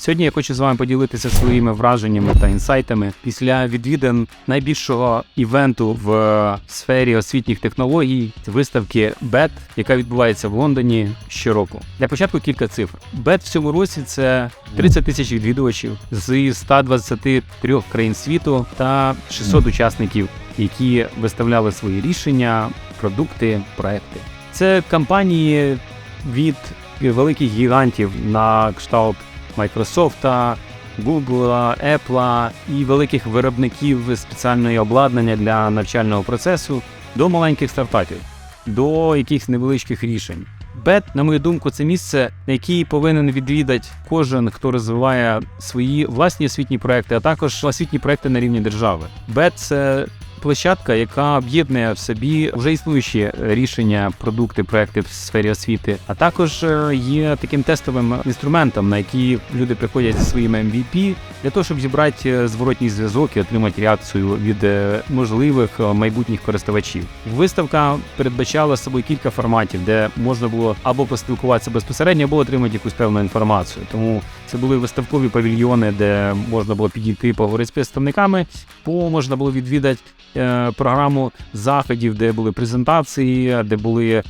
Сьогодні я хочу з вами поділитися своїми враженнями та інсайтами після відвідин найбільшого івенту в е, сфері освітніх технологій виставки BET, яка відбувається в Лондоні щороку. Для початку кілька цифр. BET в цьому році це 30 тисяч відвідувачів з 123 країн світу та 600 учасників, які виставляли свої рішення, продукти, проекти. Це компанії від великих гігантів на кшталт Microsoft, Google, Apple і великих виробників спеціальної обладнання для навчального процесу до маленьких стартапів, до якихось невеличких рішень. Бет, на мою думку, це місце, на яке повинен відвідати кожен, хто розвиває свої власні освітні проекти, а також освітні проекти на рівні держави. Бет це площадка, яка об'єднує в собі вже існуючі рішення, продукти, проекти в сфері освіти, а також е, є таким тестовим інструментом, на який люди приходять зі своїми MVP, для того, щоб зібрати е, зворотній зв'язок і отримати реакцію від е, можливих майбутніх користувачів. Виставка передбачала собою кілька форматів, де можна було або поспілкуватися безпосередньо, або отримати якусь певну інформацію. Тому це були виставкові павільйони, де можна було підійти поговорити з представниками, бо можна було відвідати програму заходів, де були презентації, де були е,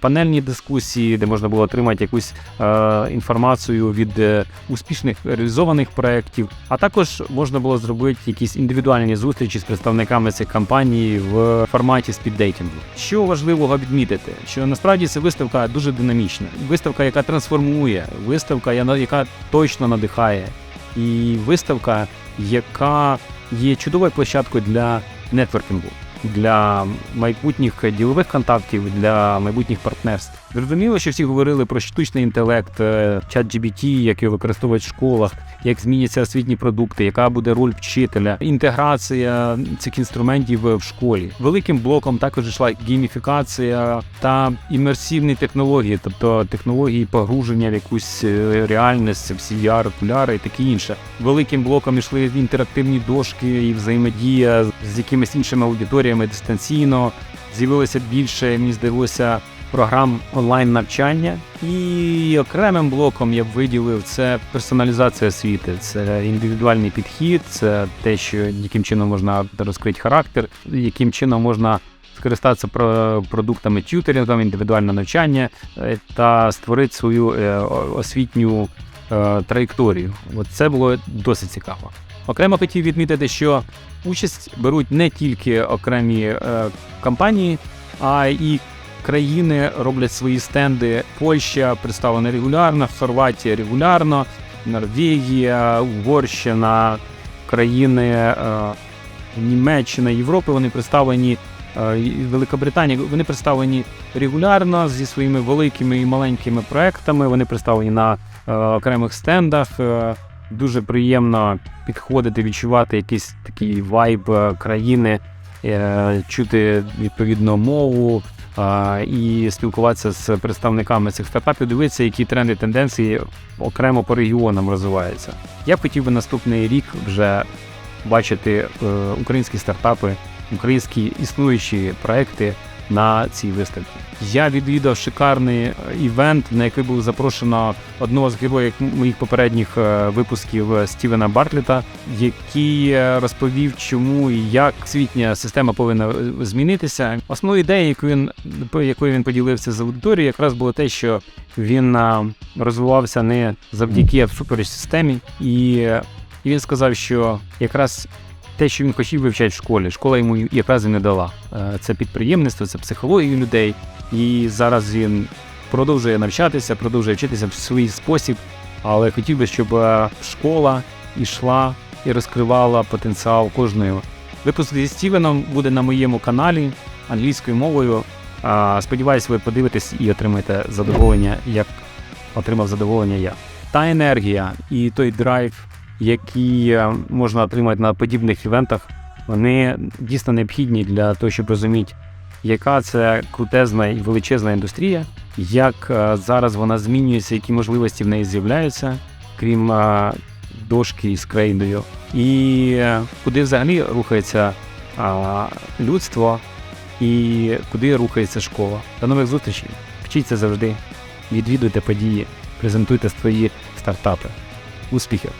панельні дискусії, де можна було отримати якусь е, інформацію від е, успішних реалізованих проєктів. А також можна було зробити якісь індивідуальні зустрічі з представниками цих компаній в форматі спіддейтингу. Що важливого відмітити, що насправді це виставка дуже динамічна, виставка, яка трансформує, виставка, яка точно надихає, і виставка, яка є чудовою площадкою для нетворкінгу, для майбутніх ділових контактів, для майбутніх партнерств. Зрозуміло, що всі говорили про штучний інтелект, е, чат GBT, який використовують в школах, як зміняться освітні продукти, яка буде роль вчителя, інтеграція цих інструментів в школі. Великим блоком також йшла гейміфікація та імерсивні технології, тобто технології погруження в якусь е, реальність, в VR, окуляри і таке інше. Великим блоком йшли інтерактивні дошки і взаємодія з якимись іншими аудиторіями дистанційно. З'явилося більше, мені здалося, програм онлайн навчання. І окремим блоком я б виділив це персоналізація освіти, це індивідуальний підхід, це те, що яким чином можна розкрити характер, яким чином можна скористатися про продуктами тютерінгом, індивідуальне навчання е, та створити свою е, освітню траєкторію. От це було досить цікаво. Окремо хотів відмітити, що участь беруть не тільки окремі е, компанії, а і країни роблять свої стенди. Польща представлена регулярно, Хорватія регулярно, Норвегія, Угорщина, країни е, Німеччина, Європи. Вони представлені. е, Великобританія вони представлені регулярно зі своїми великими і маленькими проектами. Вони представлені на е, окремих стендах. Е, дуже приємно підходити, відчувати якийсь такий вайб е, країни, е, чути відповідну мову е, і спілкуватися з представниками цих стартапів, дивитися, які тренди, тенденції окремо по регіонам розвиваються. Я б хотів би наступний рік вже бачити е, українські стартапи, українські існуючі проекти на цій виставці. Я відвідав шикарний е, івент, на який було запрошено одного з героїв моїх попередніх е, випусків е, Стівена Бартлета, який розповів, чому і як освітня система повинна змінитися. Основною ідеєю, яку він якою він поділився з аудиторією, якраз було те, що він розвивався не завдяки а всупереч системі, і він сказав, що якраз те, що він хотів вивчати в школі, школа йому якраз і не дала. Е, Це підприємництво, це психологія людей. І зараз він продовжує навчатися, продовжує вчитися в свій спосіб, але хотів би, щоб е, школа йшла і розкривала потенціал кожної. Випуск зі Стівеном буде на моєму каналі англійською мовою. Сподіваюсь, ви подивитесь і отримаєте задоволення, як отримав задоволення я. Та енергія і той драйв, який е, можна отримати на подібних івентах, вони дійсно необхідні для того, щоб розуміти, яка це крутезна і величезна індустрія, як е, зараз вона змінюється, які можливості в неї з'являються, крім е, дошки з крейдою, і куди взагалі рухається людство, і куди рухається школа. До нових зустрічей. Вчіться завжди, відвідуйте події, презентуйте свої стартапи. Успіхів!